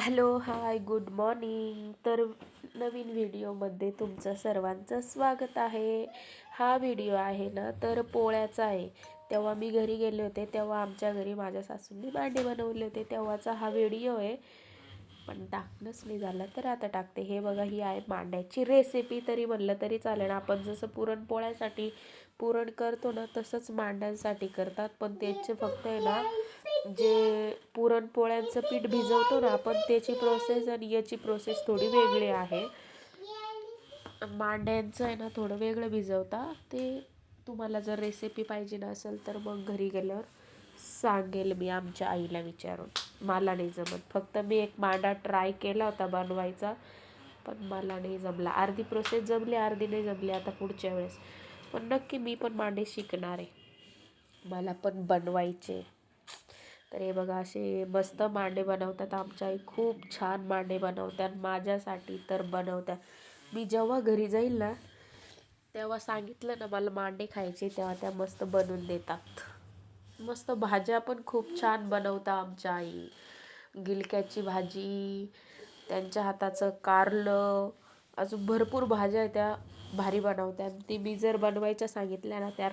Hello hi good morning. तर नवीन व्हिडिओमध्ये तुमचं सर्वांचं स्वागत आहे. हा व्हिडिओ आहे ना तर पोळ्याचा आहे. तेव्हा मी घरी गेले होते तेव्हा आमच्या घरी माझ्या सासूंनी भांडे बनवले होते तेव्हाचा हा व्हिडिओ आहे. पण टाकणंच नाही झालं तर आता टाकते. हे बघा ही आहे मांड्याची रेसिपी तरी म्हणलं तरी चालेल. आपण जसं पुरणपोळ्यासाठी पुरण करतो ना तसंच मांड्यांसाठी करतात. पण त्याचे फक्त आहे ना जे पुरणपोळ्यांचं पीठ भिजवतो ना आपण त्याची प्रोसेस आणि याची प्रोसेस थोडी वेगळी आहे. मांड्यांचं आहे ना थोडं वेगळं भिजवता. ते तुम्हाला जर रेसिपी पाहिजे ना असेल तर मग घरी गेल्यावर सांगेल मी आमच्या आईला विचारून. मला नाही जमत. फक्त मी एक मांडा ट्राय केला होता बनवायचा पण मला नाही जमला. अर्धी प्रोसेस जमली अर्धी नाही जमली आता पुढच्या वेळेस. पण नक्की मी पण मांडे शिकणार. आहे मला पण बनवायचे. तर हे बघा असे मस्त मांडे बनवतात. आमच्या आई खूप छान मांडे बनवतात. माझ्यासाठी तर बनवतात. मी जेव्हा घरी जाईल ना तेव्हा सांगितलं ना मला मांडे खायचे तेव्हा त्या मस्त बनवून देतात. मस्त भाज्या पण खूप छान बनवता आमच्या आई. गिलक्याची भाजी त्यांच्या हाताचं कारलं अजून भरपूर भाज्या त्या. भारी बनवतात ती मी जर बनवायच्या सांगितल्या ना त्या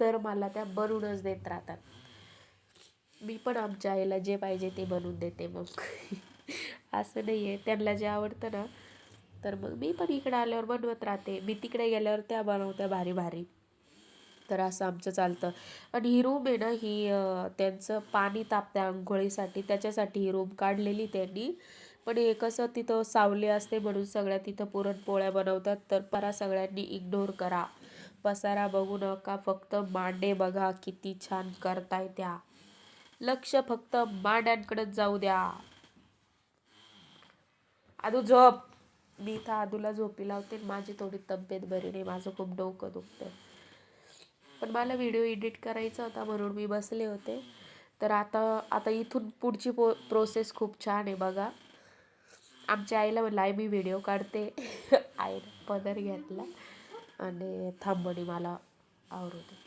तर मला त्या बनवूनच देत राहतात. मी पण आमच्या आईला जे पाहिजे ते बनवून देते मग. असं नाही आहे त्यांना जे आवडतं ना तर मग मी पण इकडे आल्यावर बनवत राहते. मी तिकडे गेल्यावर त्या बनवत्या भारी भारी. तर असं आमचं चालतं. आणि ही रूम आहे ना ही त्यांचं पाणी तापत्या आंघोळीसाठी त्याच्यासाठी ही रूम काढलेली त्यांनी. पण हे कसं तिथं सावली असते म्हणून सगळ्या तिथं पुरणपोळ्या बनवतात तर परा सगळ्यांनी इग्नोर करा. पसारा बघू नका फक्त मांडे बघा किती छान करताय त्या. लक्ष फक्त मांड्यांकडेच जाऊ द्या. आदू झोप. मी इथं आदूला झोपी लावते माझी थोडी तब्येत बरी नाही माझं खूप डोकं दुखतं पण मला व्हिडिओ एडिट करायचा होता म्हणून मी बसले होते. तर आता आता इथून पुढची पो प्रोसेस खूप छान आहे बघा. आमच्या आईला म्हणलं आई मी व्हिडिओ काढते. आईनं पदर घेतला आणि थांबणी मला आवडते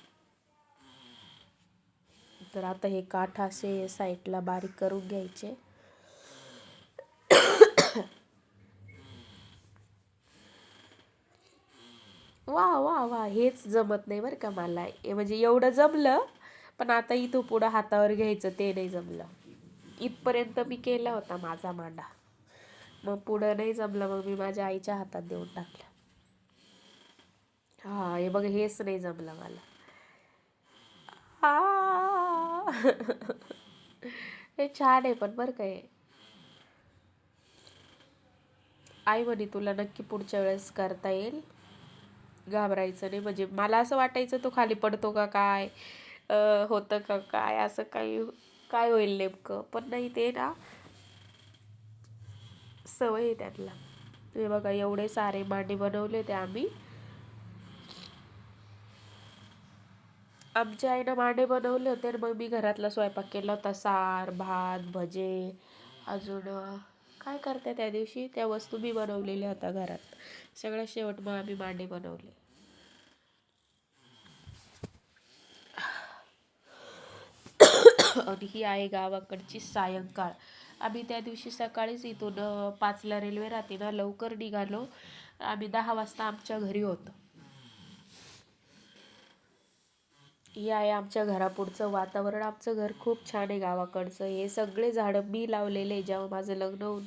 तर आता हे काठ असे साईडला बारीक करून घ्यायचे. वा वा वा हेच जमत नाही बरं का मला. म्हणजे एवढं जमलं पण आता इथं पुढं हातावर घ्यायचं ते नाही जमलं. इथपर्यंत मी केला होता माझा मांडा. मग पुढं नाही जमलं मग मी माझ्या आईच्या हातात देऊन टाकलं. हा हे बघ हेच नाही जमलं मला. हे छान आहे पण बरं काय आई म्हणे तुला नक्की पुढच्या वेळेस करता येईल. घाबरायचं नाही. म्हणजे मला असं वाटायचं तो खाली पडतो का काय? होतं का काय? असं काही काय होईल नेमकं? पण नाही ते ना सवय आहे त्यातला हे बघा एवढे सारे मांडे बनवले होते आम्ही. आमच्या आईनं मांडे बनवले होते मग मी घरातला स्वयंपाक केला होता. सार भात भजे अजून काय करते त्या दिवशी? त्या वस्तू मी बनवलेल्या होत्या घरात. सगळ्या शेवट मग आम्ही मांडे बनवले. आणि ही आहे गावाकडची सायंकाळ. आम्ही त्या दिवशी सकाळीच इथून पाचला रेल्वे राहते ना लवकर निघालो. आम्ही दहा वाजता आमच्या घरी होतो. हे आहे आमच्या घरापुढचं वातावरण आमचं घर खूप छान आहे गावाकडचं. हे सगळे झाडं मी लावलेले जेव्हा माझं लग्न होऊन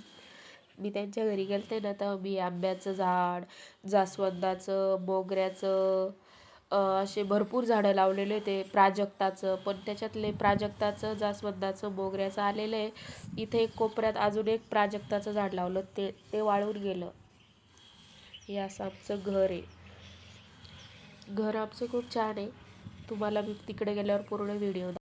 मी त्यांच्या घरी गेलते ना तर मी आंब्याचं झाड जास्वंदाचं मोगऱ्याचं असे भरपूर झाडं लावलेले होते. प्राजक्ताचं पण त्याच्यातले प्राजक्ताचं जास्वंदाचं मोगऱ्याचं आलेलं आहे. इथे एक कोपऱ्यात अजून एक प्राजक्ताचं झाड लावलं. ते ते वाळून गेलं. हे असं आमचं घर आहे. घर आमचं खूप छान आहे. तुम्हाला मी तिकडे गेल्यावर पूर्ण व्हिडिओ